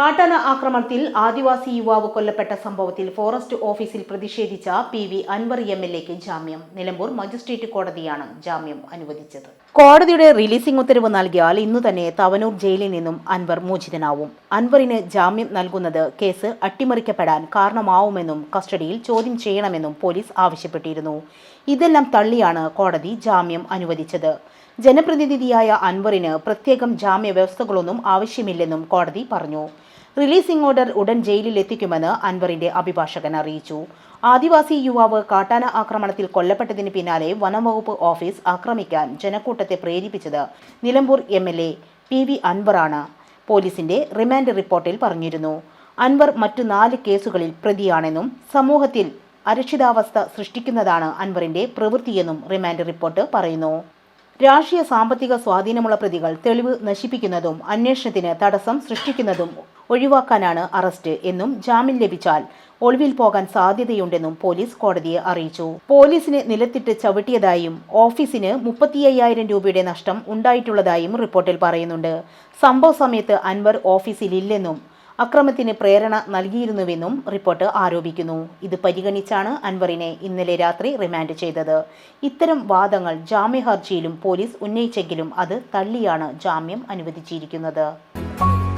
കാട്ടാന ആക്രമണത്തിൽ ആദിവാസി യുവാവ് കൊല്ലപ്പെട്ട സംഭവത്തിൽ ഫോറസ്റ്റ് ഓഫീസിൽ പ്രതിഷേധിച്ച P V Anvar M L എക്ക് ജാമ്യം. നിലമ്പൂർ മജിസ്ട്രേറ്റ് കോടതിയാണ് ജാമ്യം അനുവദിച്ചത്. കോടതിയുടെ റിലീസിംഗ് ഉത്തരവ് നൽകിയാൽ ഇന്നു തന്നെ തവനൂർ ജയിലിൽ നിന്നും അൻവർ മോചിതനാവും. അൻവറിന് ജാമ്യം നൽകുന്നത് കേസ് അട്ടിമറിക്കപ്പെടാൻ കാരണമാവുമെന്നും കസ്റ്റഡിയിൽ ചോദ്യം ചെയ്യണമെന്നും പോലീസ് ആവശ്യപ്പെട്ടിരുന്നു. ഇതെല്ലാം തള്ളിയാണ് കോടതി ജാമ്യം അനുവദിച്ചത്. ജനപ്രതിനിധിയായ അൻവറിന് പ്രത്യേകം ജാമ്യ വ്യവസ്ഥകളൊന്നും ആവശ്യമില്ലെന്നും കോടതി പറഞ്ഞു. റിലീസിംഗ് ഓർഡർ ഉടൻ ജയിലിൽ എത്തിക്കുമെന്ന് അൻവറിന്റെ അഭിഭാഷകൻ അറിയിച്ചു. ആദിവാസി യുവാവ് കാട്ടാന ആക്രമണത്തിൽ കൊല്ലപ്പെട്ടതിന് പിന്നാലെ വനംവകുപ്പ് ഓഫീസ് ആക്രമിക്കാൻ ജനക്കൂട്ടത്തെ പ്രേരിപ്പിച്ചത് Nilambur M L A P V അൻവറാണ്. പോലീസിന്റെ റിമാൻഡ് റിപ്പോർട്ടിൽ പറഞ്ഞിരുന്നു അൻവർ മറ്റു നാല് കേസുകളിൽ പ്രതിയാണെന്നും സമൂഹത്തിൽ അരക്ഷിതാവസ്ഥ സൃഷ്ടിക്കുന്നതാണ് അൻവറിന്റെ പ്രവൃത്തിയെന്നും റിമാൻഡ് റിപ്പോർട്ട് പറയുന്നു. രാഷ്ട്രീയ സാമ്പത്തിക സ്വാധീനമുള്ള പ്രതികൾ തെളിവ് നശിപ്പിക്കുന്നതും അന്വേഷണത്തിന് തടസ്സം സൃഷ്ടിക്കുന്നതും ഒഴിവാക്കാനാണ് അറസ്റ്റ് എന്നും ജാമ്യം ലഭിച്ചാൽ ഒളിവിൽ പോകാൻ സാധ്യതയുണ്ടെന്നും പോലീസ് കോടതിയെ അറിയിച്ചു. പോലീസിന് നിലത്തിട്ട് ചവിട്ടിയതായും ഓഫീസിന് മുപ്പത്തി അയ്യായിരം രൂപയുടെ നഷ്ടം ഉണ്ടായിട്ടുള്ളതായും റിപ്പോർട്ടിൽ പറയുന്നുണ്ട്. സംഭവ സമയത്ത് അൻവർ ഓഫീസിലില്ലെന്നും അക്രമത്തിന് പ്രേരണ നൽകിയിരുന്നുവെന്നും റിപ്പോർട്ട് ആരോപിക്കുന്നു. ഇത് പരിഗണിച്ചാണ് അൻവറിനെ ഇന്നലെ രാത്രി റിമാൻഡ് ചെയ്തത്. ഇത്തരം വാദങ്ങൾ ജാമ്യ ഹർജിയിലും പോലീസ് ഉന്നയിച്ചെങ്കിലും അത് തള്ളിയാണ് ജാമ്യം അനുവദിച്ചിരിക്കുന്നത്.